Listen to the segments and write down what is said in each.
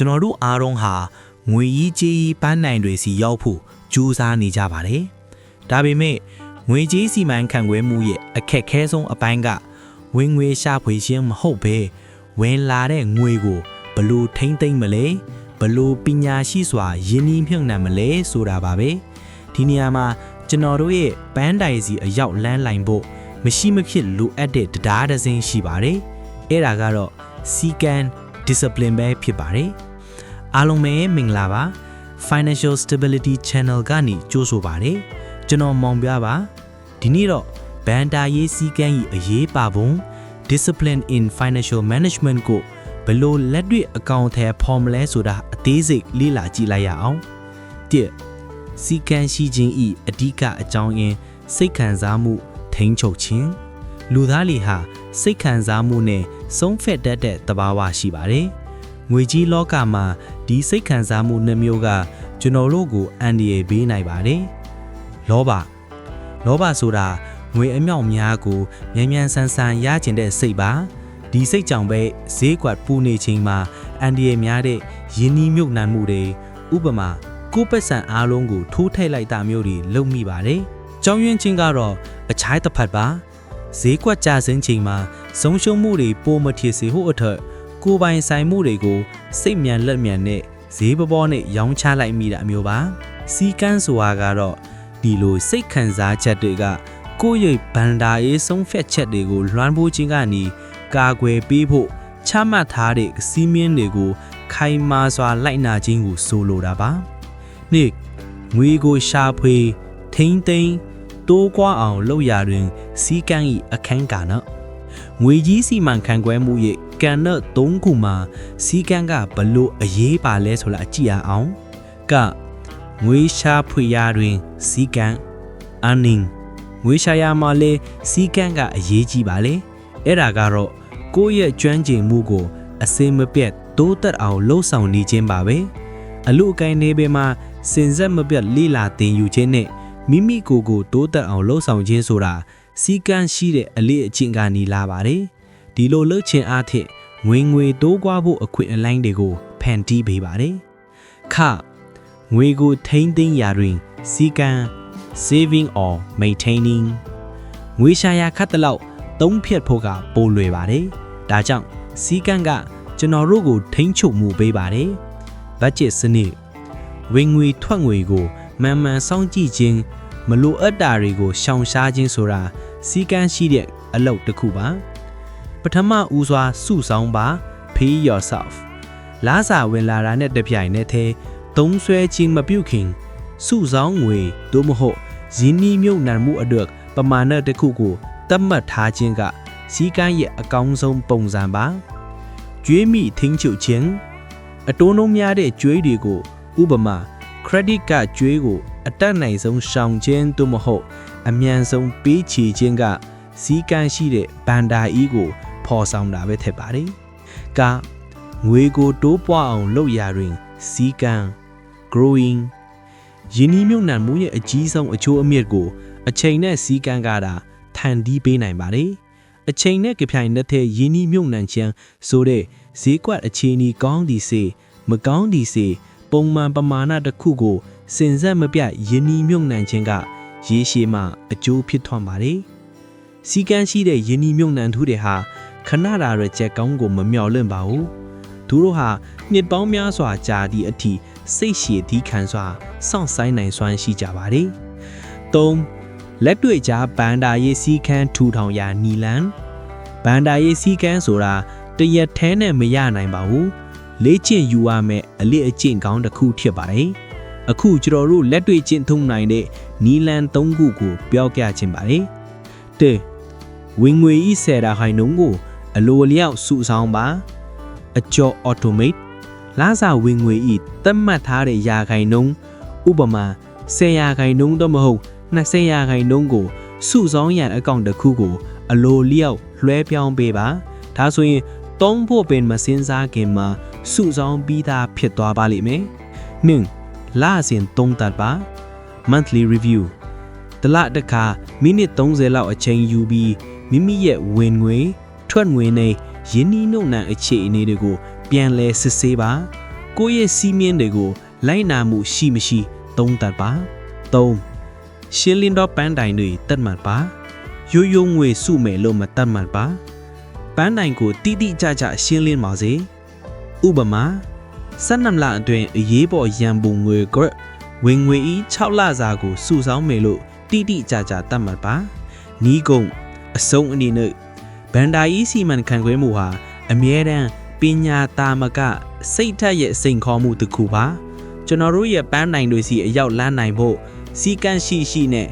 ကျွန်တော်တို့အားလုံးဟာငွေကြီးကြေးကြီးပန်းနိုင်တွေစီရောက်ဖို့ကြိုးစားနေကြပါတယ်။ဒါပေမဲ့ငွေကြေးစီမံခန့်ခွဲမှုရဲ့အခက်ခဲဆုံးအပိုင်းကဝင်ငွေရှာဖွေခြင်းမဟုတ်ဘဲဝင်လာတဲ့ငွေကိုဘလို့ထိမ့်သိမ့်မလဲဘလို့ပညာရှိစွာယင်းနှီးမြှုပ်နှံမလဲဆိုတာပါပဲဒီနေရာမှာကျွန်တော်တို့ရဲ့ပန်းတိုင်စီအရောက်လန်းလိုင်ဖို့မရှိမဖြစ်လိုအပ်တဲ့တရားတစ်စင်းရှိပါတယ်အဲ့ဒါကတော့စီကံ discipline ပဲဖြစ်ပါတယ် အားလုံးပဲမင်္ဂလာပါ Financial Stability Channel ကနေကြိုးဆိုပါတယ်ကျွန်တော်မောင်ပြပါဒီနေ့တော့ဘန်တာရေးစည်းကမ်းကြီးအရေးပါပုံ Discipline in Financial Management ကိုဘယ်လို့လက်တွေ့အကောင့်ထဲဖော်မလဲဆိုတာအသေးစိတ်လေ့လာကြည့်လိုက်ရအောင်၁စီကံရှိခြင်းဤအဓိကအကြောင်းရင်းစိတ်ခံစားမှုထိန်းချုပ်ခြင်းလူသားလီဟာစိတ်ခံစားမှုနဲ့ဆုံးဖြတ်တတ်တဲ့သဘာဝရှိပါတယ်ငွေကြီးလောကမှာ ဒီစိတ်ခံစားမှုနှမျိုးကကျွန်တော်တို့ကိုအန္တရာယ်ပေးနိုင်ပါတယ်လောဘလောဘဆိုတာငွေအမြောက်များကိုမြန်မြန်ဆန်ဆန်ရကျင်တဲ့စိတ်ပါဒီစိတ်ကြောင့်ပဲဈေးကွက်ပူနေချိန်မှာအန်ဒီရများတဲ့ယင်းနှီးမြုပ်နှံမှုတွေဥပမာကိုယ့်ပတ်စံအားလုံးကိုထိုးထိုက်လိုက်တာမျိုးတွေလုပ်မိပါတယ်။ကြောင်းရင်းချင်းကတော့အချိုင်းတစ်ဖက်ပါဈေးကွက်ကြဆင်းချိန်မှာဆုံးရှုံးမှုတွေပိုမထစ်စေဖို့အထက် ကိုယ်ပိုင်ဆိုင်မှုတွေကိုစိတ်မြန်လက်မြန်နဲ့ဈေးပပေါ်နဲ့ရောင်းချလိုက်မိတာမျိုးပါ။စီကန်းဆိုတာကတော့ဒီလိုစိတ်ခံစားချက်တွေကကိုယ့်ရဲ့ဗန္ဒာရေးဆုံးဖြတ်ချက်တွေကိုလွှမ်းမိုးခြင်းကနေကာကွယ်ပေးဖို့ချမှတ်ထားတဲ့စီးမင်းတွေကို ခိုင်မာစွာလိုက်နာခြင်းကိုဆိုလိုတာပါ။နှစ်ငွေကိုရှာဖွေ ထိမ့်သိမ်းတိုးကွာအောင်လုပ်ရတွင် စီကံဤအခန်းကဏ္ဍငွေကြီးစီမံခန့်ခွဲမှုရဲ့ ကဏ္ဍ၃ခုမှာစီကံကဘလို့အရေးပါလဲဆိုတာကြည့်ရအောင်ကငွေရှာဖွေရတွင်စီကံ earning ငွေရှာရမှာလဲစီကံကအရေးကြီးပါလေအဲ့ဒါကတော့ကိုယ့်ရဲ့ကျွမ်းကျင်မှုကို အစင်မပြတ်တိုးတက်အောင်လှုပ်ဆောင်နေခြင်းပါပဲအလူအကိုင်းနေပေမှာစင်ဆက်မပြတ်လိလာတင်ယူခြင်းနဲ့မိမိကိုယ်ကိုတိုးတက်အောင်လှုပ်ဆောင်ခြင်းဆိုတာစီကံရှိတဲ့အလေးအကျင့်ကနေလာပါတယ်ဒီလိုလှုပ်ခြင်းအားဖြင့် ငွေငွေတိုးကွာဖို့အခွင့်အလမ်းတွေကိုဖန်တီးပေးပါတယ်ခငွေကိုထိမ့်သိမ်းရာတွင်စီကံ saving or maintaining ငွေရှာရခတ်တလောက်သုံးဖြတ်ဖို့ကပိုလွယ်ပါတယ်။ဒါကြောင့်စီကံကကျွန်တော်တို့ကိုထိန်းချုပ်မှုပေးပါတယ်။ဘတ်ဂျက်စနစ်ဝင်ငွေထွက်ငွေကိုမှန်မှန်စောင့်ကြည့်ခြင်းမလိုအပ်တာတွေကိုရှောင်ရှားခြင်းဆိုတာစီကံရှိတဲ့အလုပ်တစ်ခုပါ။ ပထမဦးစွာစုဆောင်းပါ pay yourself လာစာဝင်လာတာနဲ့တပြိုင်နက်တည်းသုံးဆွဲခြင်းမပြုခင်စုဆောင်းငွေသို့မဟုတ်ရင်းနှီးမြုပ်နှံမှုအတွက်ပမာဏတစ်ခုကိုသတ်မှတ်ထားခြင်းကစီကန်းရဲ့အကောင်းဆုံးပုံစံပါကျွေးမိထင်းချုပ်ခြင်းအတိုးနှုံးများတဲ့ကျွေးတွေကိုဥပမာ credit card ကျွေးကို အတက်နိုင်ဆုံးရှောင်ခြင်းသို့မဟုတ် အမြန်ဆုံးပေးချေခြင်းကစီကန်းရှိတဲ့ဘန်ဒါအီကို ဖော်ဆောင်တာပဲဖြစ်ပါတယ်။ကငွေကိုတိုးပွားအောင်လုပ်ရာတွင်စီကန်း growing ယင်းနှီးမြုပ်နှံမှုရဲ့အကြီးဆုံးအကျိုးအမြတ်ကို အချိန်နဲ့စီကန်းကတာထန်တီးပေးနိုင်ပါတယ်။အချိန်နဲ့ကြပြိုင်နဲ့တဲ့ယင်းနှီးမြုပ်နှံခြင်းဆိုတဲ့ဈေးကွက်အခြေအနေကောင်းဒီစေမကောင်းဒီစေပုံမှန်ပမာဏတစ်ခုကိုစင်ဆက်မပြတ်ယင်းနှီးမြုပ်နှံခြင်းကရေရှည်မှအကျိုးဖြစ်ထွန်းပါတယ်။စီကန်းရှိတဲ့ယင်းနှီးမြုပ်နှံသူတွေဟာ ခဏတာရချက်ကောင်းကိုမမျှော်လင့်ပါဘူး။သူတို့ဟာနှစ်ပေါင်းများစွာကြာသည့်အထိစိတ်ရှည်သီးခံစွာစောင့်ဆိုင်နိုင်စွမ်းရှိကြပါတယ်။၃လက်တွေ့ကြားဘန်ဒါရေးစီးခန်းထူထောင်ရာနီလန်ဘန်ဒါရေးစီးခန်းဆိုတာတရက်ထဲနဲ့မရနိုင်ပါဘူးလေ့ကျင့်ယူရမယ်အလစ်အကျင့်ကောင်းတစ်ခုဖြစ်ပါတယ်အခုကျွန်တော်တို့လက်တွေ့ကျင့်သုံးနိုင်တဲ့နီလန်၃ခုကိုပြောပြခြင်းပါတယ်တဲဝင်ငွေဤဆယ်တာဟိုင်နှုံကို အလိုလျောက်စုဆောင်ပါအကျော် automate လာစာဝင်ငွေဤသတ်မှတ်ထားတဲ့ယာခိုင်နှုံဥပမာ10ရာခိုင်နှုံတော့မဟုတ်20ရာခိုင်နှုန်းကိုစုဆောင်းရန်အကောင့်တစ်ခုကို အလိုလျောက်လွှဲပြောင်းပေးပါဒါဆိုရင်သုံးဖို့ပင်မစင်းစားခင်မှာစုဆောင်းပြီးသားဖြစ်သွားပါလိမ့်မယ်။နှင်းလာစဉ်သုံးတတ်ပါ monthly review တလတစ်ခါမိနစ်30လောက်အချိန်ယူပြီးမိမိရဲ့ဝင်ငွေ ထွက်ငွေနဲ့ယင်းနှီးနှုတ်နှံအခြေအနေတွေကို ပြန်လဲစစ်ဆေးပါကိုယ့်ရဲ့စီးမြင်တွေကိုလိုက်နာမှုရှိမရှိသုံးသပ်ပါ3ရှင်းလင်းသောပန်းတိုင်တွေတတ်မှတ်ပါရိုးရိုးငွေစုမယ်လို့မတတ်မှတ်ပါပန်းတိုင်ကိုတိတိကျကျရှင်းလင်းပါစေဥပမာ12လအတွင်းအရေးပေါ်ရန်ပုံငွေကဝင်ငွေဤ6လစာကိုစုဆောင်းမယ်လို့တိတိကျကျတတ်မှတ်ပါနီးကုံအစုံအနေနဲ့ ဗန္ဒာဤစီမံခန့်ခွဲမှုဟာအမြဲတမ်းပညာတာမကစိတ်ထက်ရဲ့စိန်ခေါ်မှုတစ်ခုပါကျွန်တော်တို့ရဲ့ပန်းနိုင်တွေစီအရောက်လန်းနိုင်ဖို့စီကန့်ရှိရှိနဲ့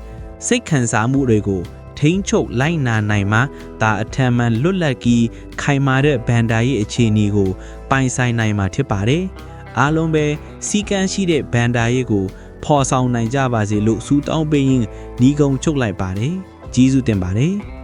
စိတ်ခံစားမှုတွေကိုထိန်းချုပ်လိုက်နာနိုင်မှဒါအထံမှန်လွတ်လပ်ကြီးခိုင်မာတဲ့ဘန်ဒါရဲ့အခြေအနေကိုပိုင်ဆိုင်နိုင်မှာဖြစ်ပါတယ်။အားလုံးပဲစီကန့်ရှိတဲ့ဘန်ဒါရဲ့ကိုဖော်ဆောင်နိုင်ကြပါစေလို့ဆုတောင်းပေးရင်းညီကုံချုပ်လိုက်ပါတယ်။ကျေးဇူးတင်ပါတယ်။